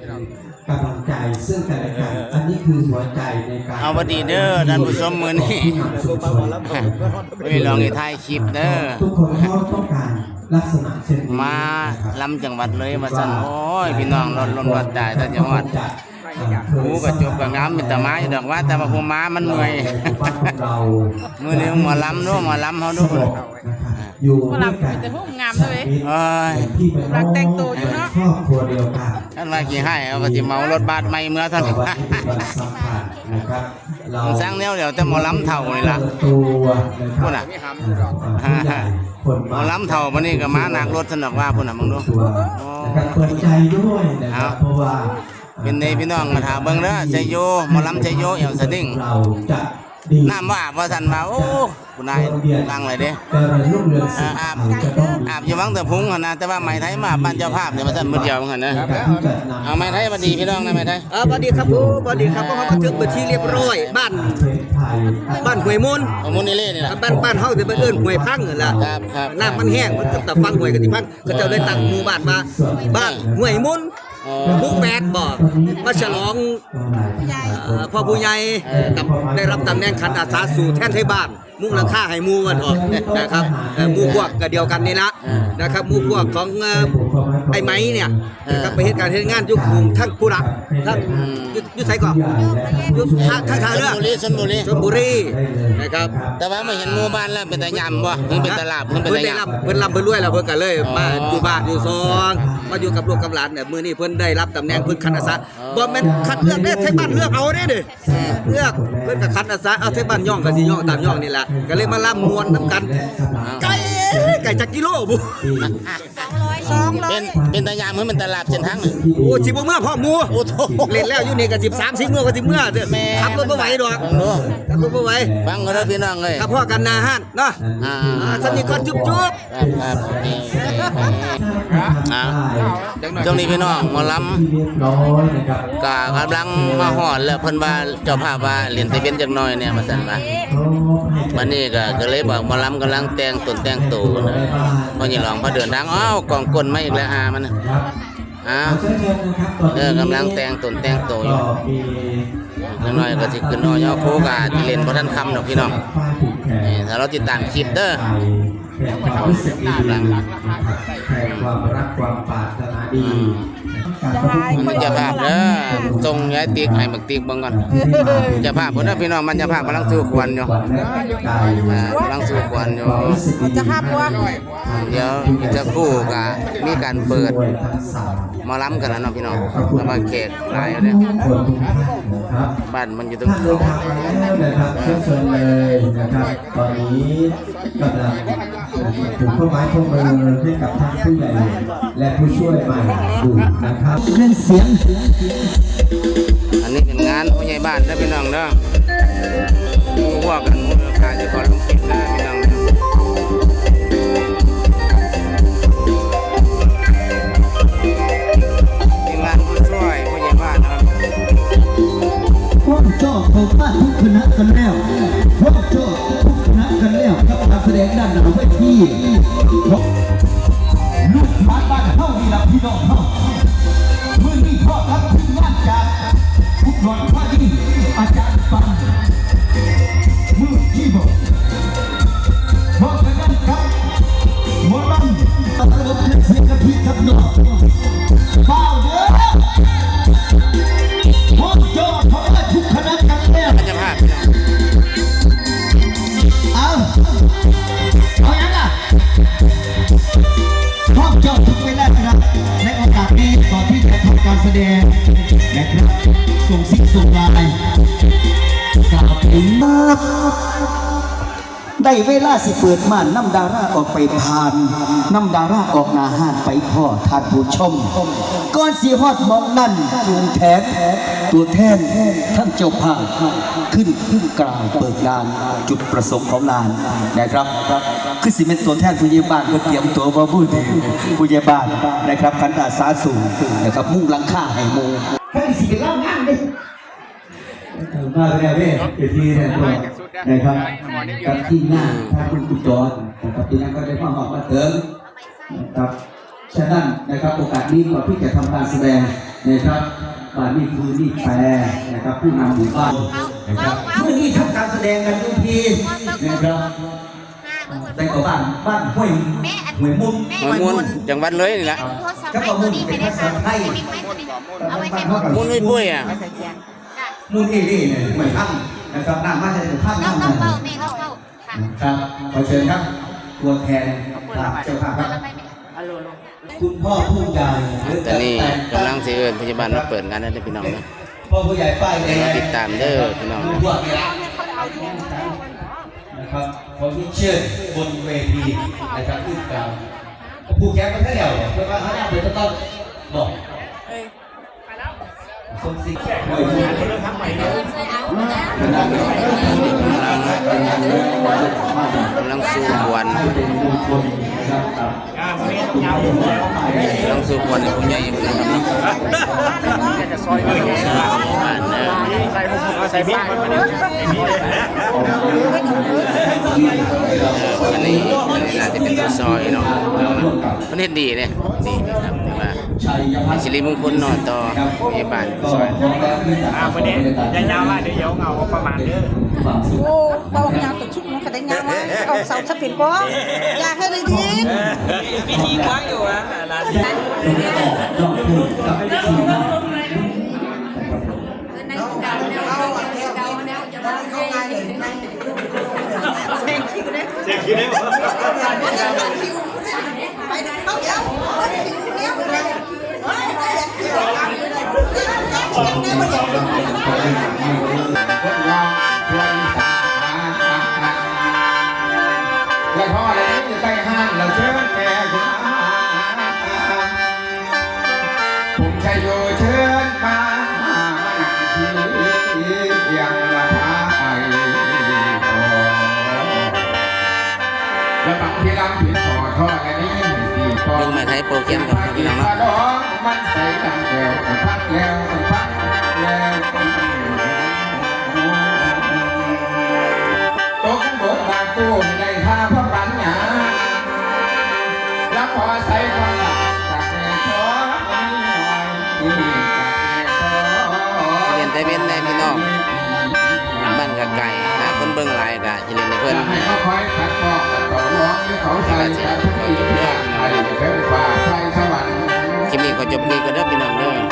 กำลังใจซึ่งกันและกันอันนี้คือหัวใจในการเอาบัดดีเด้อท่านผู้ชมมื้อนี้ที่นำชุมชนไม่ลองให้ถ่ายคลิปเด้อทุกคนเขาต้องการลักษณะเช่นนี้มานะครับลำจังหวัดเลยมาสั่นโอ้ยพี่น้องรถลมรถได้แต่จังหวัดหูกระจกกระงามเป็นตะไม้ดอกว่าแต่ว่าผู้ม้ามันเมื่อยมือนี้หมอลำด้วยหมอลำเขาด้วยอยู่หมอลำมีแต่ผู้งามเลยเอ้ยรักแต่งตัวอยู่เนอะครอบครัวเดียวกัน ท่านว่ากี่ให้เอาก็สิเมารถบัสไม่เมื่อเท่านวันี้นนี้เป็นวันสำคัญนะครับเราผมสร้างแนวเดี๋ยวแต่หมอลำเท่านี่ล่ะเปิดตัวนะครับพูดน่ะผู้ใหญ่คนหมอลำเท่ามันนี่ก็มาหนักรถสนอกว่าพุ่นน่ะมึงดูตัวนะครับเปิดใจด้วยนะครับเพราะว่าเป็นในพี่น้องมาถามเบิ่งเด้อชัยโยหมอลำชัยโยเอวสะดิ่งเราจะดีน้ำว่าอาบว่าสั่นว่าโอ้ คุณนายลังเลยเด้เจริญรุ่งเรืองสุขอาบเราจะต้องอาบอยู่วังแต่พุงหั่นนะแต่ว่าไหมไทยมาบ้านเจ้าภาพเนี่ยมาสั่นมือเดียวหั่นนะในการที่จะนำเอาไหมไทยมาดีพี่น้องนะไหมไทยอ่าสวัสดีครับผมสวัสดีครับก็มาถึงเป็นที่เรียบร้อย บ้านประเทศไทยบ้านห้วยมูลเอามุนนี่เล่นี่ล่ะบ้านบ้านเฮาจะเป็นเอิ้นห้วยพังนั่นล่ะครับครับน้ำมันแห้งมันก็แต่ฟังห้วยกันที่พังก็จะได้ตั้งหมู่บ้านมาบ้านห้วยมูลอ๋อหมู่แปดบ่มาฉลองเอ่อพ่อผู้ใหญ่ตำได้รับตำแหน่งขันอาสาสู่แทนไทยบ้าน มุ่งหลังค่าให้หมู่กันออกนะครับเอ่อหมู่พวกก็เดียวกันนี่ละนะครับหมู่พวกของเอ่อไอ้ไม้เนี่ยนะครับไปเหตุการณ์เหตุงานอยุคกรุงทั้งผู้รักทั้งอยุยุไสก่อนอยุทางทางท่าชเรือลบุรีชลบุรีชลบุรีนะครับ แต่ว่าไม่เห็นหมู่บ้านแล้วเป็นตะยำบ่เพิ่งเป็นตลาดเพิ่งเป็นเพิ่นตะได้ยรับเพิ่นรับเพิ่นรวยแล้วเพิ่นก็เลยอ๋อมาอยู่บ้านอยู่ซองมาอยู่กับลูกกับหลานเนี่ยมื้อนี้เพิ่นได้รับตำแหน่งเพิ่นคัดอาสาบ่แม่นคัดเลือกเด้ไทบ้านเลือกเอาเด้เด้เลือกเพิ่นก็คัดอาสาเอาไทบ้านย่องก็สิย่องตามย่องนี่แหละก็เลยมาล่ำมวนนํกันไก่ไก่จักกิโลบุสองร้อำเป็ยนเป็นตะยำเพิ่งเป็นตลาดเส้นทางน่ะโอ้สิบ่เมื่อพ่อหมูโอ้โหเล่นแล้วอยู่นี่ก็13 10มื้อก็สิเมื่อเด้อแม่ขับรถบ่ไหวดอกเบิ่งดูขับรถบ่ไหวฟังก็ได้อพี่น้องเลยถ้าพ่อกันหน้าห้านเนาะอ่าอ่าสนิทก่อนจุ๊บครับครับโอเคอ่าช่วงนี้พี่น้องหมอลำที่เรียบร้อยนะครับก็กำลังมาหอดแล้วเพิ่นว่าเจ้าภาพว่าเรียนตะเวนจักหน่อยเนี่ยมาสั่นว่าวันนี้ก็ก็เลยบอกหมอลำกำลังแต่งตนแต่งตัวนะพอนี่ลองพอเดินทางอ้าวกองกลมาอีกแล้วหามันน่ะครับอ้าขวอเชิญเชิญนะครับตอนเอนี้อกำลังแต่งตนแต่งตัวอยู่ก็มีจักหน่อยก็สิขึ้นน้อยเอาโคกาที่เล่นบ่ทันคำดอกพี่น้องป้ายผูกแข นนี่ถ้าเราติดตามคลิปเด้อแห่งความรู้สึกดีนะครับแห่งความรักความปรารถนาดีมันเจะภาพเด้อส่งยายติ๊กให้บักติ๊กเบิ่งก่อนเจะภาพเพิ่นเด้อพี่น้องมันเจะภาพกำลังสู้ควันอยู่อ่ากำลังสู้ควันอยู่จะห้ามวะ เดี๋ยวอีกสักครู่ก็มีการเปิดหมาล้ำกันแล้วเนาะพี่น้องแล้วมาแขกหลายแล้วเนี่ยคนทุกท่านนะครับบ้านมันอยู่ตรงท่านเดิเขานทางมาแล้วนะครับเชิญเชิญเลยนะครับตอนนี้กำลังถูกข้อไม้ข้อมือให้กับท่านผู้ใหญ่และผู้ช่วยใหม่อยู่นะครับเรื่องเสียงอันนี้เป็นงานผู้ใหญ่บ้านเด้อพี่น้องเด้อหมู่พวกกันหมู่เดียวกันจะขอลงคลิปเด้อพี่น้อง ไปที่ลูกบ้านบ้านเฮานี่ละพี่น้องเฮา อะพวกโจทย์ทุกเวลานะครับในโอกาสนี้ก่อนที่จะทำการแสดงนะครับส่งสิ่งส่งลายกล่าวถึงได้เวลาสิเปิดม่านน้ำดาราออกไปทานน้ำดาราออกนาห้านไปพ่อทานผู้ชมก่อนสีฮอดมองนั่นจูงแทนตัวแทนท่านเจ้าภาพขึ้นขึ้นกล่าวเปิดงานจุดประสงค์ของงานนะครับ คือสิเป็นตัวแทนผู้ใหญ่บ้านก็เตรียมตัวมาพูดถึงผู้ใหญ่บ้านนะครับคันอาสาสูงนะครับมุ่งหลังค่าให้หมูให้สิเล่างานดิมาแล้วเนี่ยเวทีเนี่ยตัวนะครับกับที่หน้าท่านคุณกุจรนะครับที่นั่นก็ได้ความหอมมาเถิงนะครับฉะนั้นนะครับโอกาสนี้ก่อนที่จะทำการแสดงนะครับอ่านี่คือนี่แปรนะครับผู้นำหมู่บ้านนะครับเมื่อนี้ทำการแสดงกันทุกทีนะครับ แต่ก็บ้านบ้านห้วยห้วยมุนหอยมุนจังหวัดเลยนี่แหล่ะก็ประมุนเป็นภาษาไทยเอาไว้ให้มุนอุ้ยปุ้ยอะมุนเอเล่เนี่ยเหมือนท่านนะครับน่ามาจะเป็นท่านน้องนั่นน้องนะเบาแม่เขาเข้าค่ะครับขอเชิญครับ ตัวแทนครับเจ้าภาพครับคุณพ่อผู้ใหญ่หรือตอนนี้กำลังเสิเอินพยาบาลมาเปิดงานแล้วเด้อพี่น้องเด้อพ่อผู้ใหญ่ป้ายแดงติดตามเด้อพี่น้องทั่วไปแล้ว นะครับผมที่เชิญบนเวทีนะครับขึ้นกล่าวผู้แข่งมาเท่าเดียวเพื่อว่าเขาจะเป็นต้องบอกสมศรีแข่งเลยกำลังสู้ควนเป็นมงคลนะครับครับกำลังสู้ควนให้ผู้ใหญ่อยู่นะครับเนาะบ้านเด้อใส่บ้านมันเนี่ยมีเลย อั นนี้อันนี้น่าจะเป็นตัวซอยเนาะมันเฮ็ดดีเด้ดีครับถือว่าชัยพัฒน์สิริมงคลเนาะต่อพยาบาลซอยอ่าวันนี้ยาวๆว่าเดี๋ยวเดี๋ยวเอาประมาณเด้อโอ้เบายาวตัวชุกมันก็ได้ยาวมาออกเสาสปินบ่อยากให้ได้ยินวิธีกว้างอยู่อะร้านด けねえわ。 โปรแกรมครับพี่น้องเนาะนใส่กันแล้วาผ้าปั้วตนารับพอใส่พอตัดเนื้อเรียนเต้นในพี่น้องบ้านกะไก่หาคนเบิ่งหลายกะเรียนในเพื่อนให้เขาคอยขัดบอกต่อร้องที่เขาใส่ จบนี้ก็ได้พี่น้องเด้อ